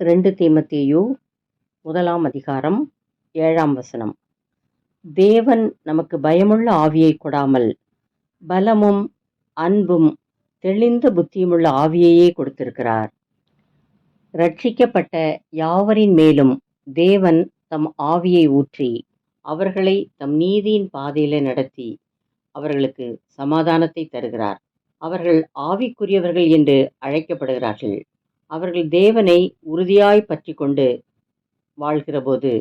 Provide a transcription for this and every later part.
ரெண்டு தீமத்தேயு முதலாம் அதிகாரம் ஏழாம் வசனம். தேவன் நமக்கு பயமுள்ள ஆவியை கொடாமல் பலமும் அன்பும் தெளிந்த புத்தியுமுள்ள ஆவியையே கொடுத்திருக்கிறார். ரட்சிக்கப்பட்ட யாவரின் மேலும் தேவன் தம் ஆவியை ஊற்றி அவர்களை தம் நீதியின் பாதையில நடத்தி அவர்களுக்கு சமாதானத்தை தருகிறார். அவர்கள் ஆவிக்குரியவர்கள் என்று அழைக்கப்படுகிறார்கள். அவர்கள் தேவனை உறுதியாய் பற்றி கொண்டு வாழ்கிறபோது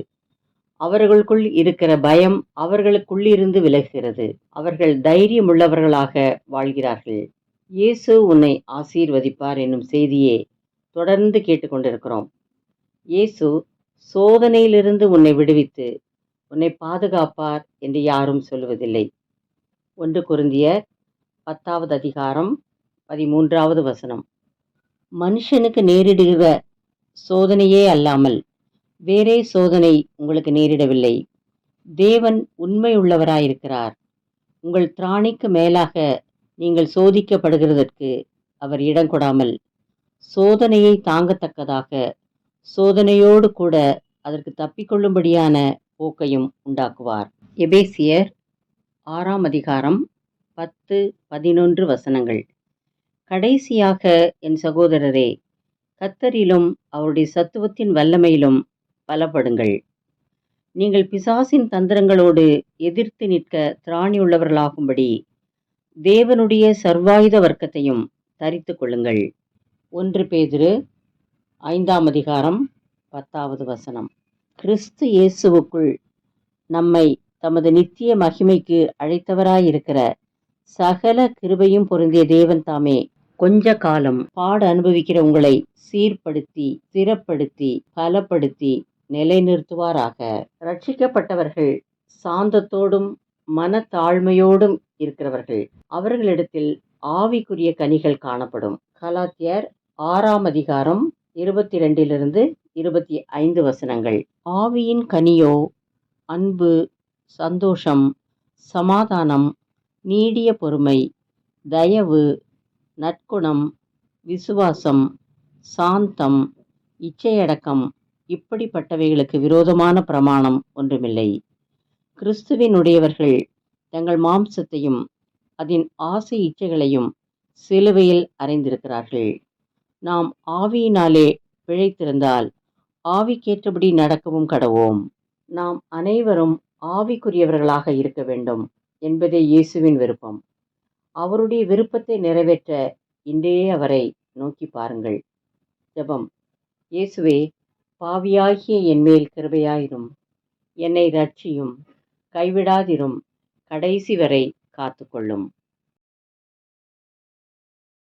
அவர்களுக்குள் இருக்கிற பயம் அவர்களுக்குள்ளிருந்து விலகுகிறது அவர்கள் தைரியமுள்ளவர்களாக வாழ்கிறார்கள். இயேசு உன்னை ஆசீர்வதிப்பார் என்னும் செய்தியே தொடர்ந்து கேட்டுக்கொண்டிருக்கிறோம். இயேசு சோதனையிலிருந்து உன்னை விடுவித்து உன்னை பாதுகாப்பார் என்று யாரும் சொல்லுவதில்லை ஒன்று குருந்திய பத்தாவது அதிகாரம் பதிமூன்றாவது வசனம். மனுஷனுக்கு நேரிடுகிற சோதனையே அல்லாமல் வேறே சோதனை உங்களுக்கு நேரிடவில்லை. தேவன் உண்மை உள்ளவராயிருக்கிறார் உங்கள் திராணிக்கு மேலாக நீங்கள் சோதிக்கப்படுகிறதற்கு அவர் இடம் கொடாமல் சோதனையை தாங்கத்தக்கதாக சோதனையோடு கூட அதற்கு தப்பிக்கொள்ளும்படியான போக்கையும் உண்டாக்குவார். எபேசியர் ஆறாம் அதிகாரம் பத்து பதினொன்று வசனங்கள். கடைசியாக என் சகோதரரே கத்தரிலும் அவருடைய சத்துவத்தின் வல்லமையிலும் பலப்படுங்கள். நீங்கள் பிசாசின் தந்திரங்களோடு எதிர்த்து நிற்க திராணியுள்ளவர்களாகும்படி தேவனுடைய சர்வாயுத வர்க்கத்தையும் தரித்து கொள்ளுங்கள். ஒன்று பேதிரு ஐந்தாம் அதிகாரம் பத்தாவது வசனம். கிறிஸ்து இயேசுவுக்குள் நம்மை தமது நித்திய மகிமைக்கு அழைத்தவராயிருக்கிற சகல கிருபையும் பொருந்திய தேவன் தாமே கொஞ்ச காலம் பாட அனுபவிக்கிற உங்களை சீர்படுத்தி ஸ்திரப்படுத்தி பலப்படுத்தி நிலைநிறுத்துவாராக. ரட்சிக்கப்பட்டவர்கள் சாந்தத்தோடும் மனத்தாழ்மையோடும் இருக்கிறவர்கள். அவர்களிடத்தில் ஆவிக்குரிய கனிகள் காணப்படும். கலாத்தியர் ஆறாம் அதிகாரம் இருபத்தி ரெண்டிலிருந்து இருபத்தி ஐந்து வசனங்கள். ஆவியின் கனியோ அன்பு சந்தோஷம் சமாதானம் நீடிய பொறுமை தயவு நற்குணம் விசுவாசம் சாந்தம் இச்சையடக்கம் இப்படிப்பட்டவைகளுக்கு விரோதமான பிரமாணம் ஒன்றுமில்லை. கிறிஸ்துவினுடையவர்கள் தங்கள் மாம்சத்தையும் அதன் ஆசை இச்சைகளையும் சிலுவையில் அறைந்திருக்கிறார்கள். நாம் ஆவியினாலே பிழைத்திருந்தால் ஆவிக்கேற்றபடி நடக்கவும் கடவோம். நாம் அனைவரும் ஆவிக்குரியவர்களாக இருக்க வேண்டும் என்பதே இயேசுவின் விருப்பம். அவருடைய விருப்பத்தை நிறைவேற்ற இன்றையே அவரை நோக்கி பாருங்கள். ஜெபம். இயேசுவே பாவியாகிய என் மேல் கிருபையாயிரும். என்னை ரட்சியும் கைவிடாதிரும். கடைசி வரை காத்துக்கொள்ளும்.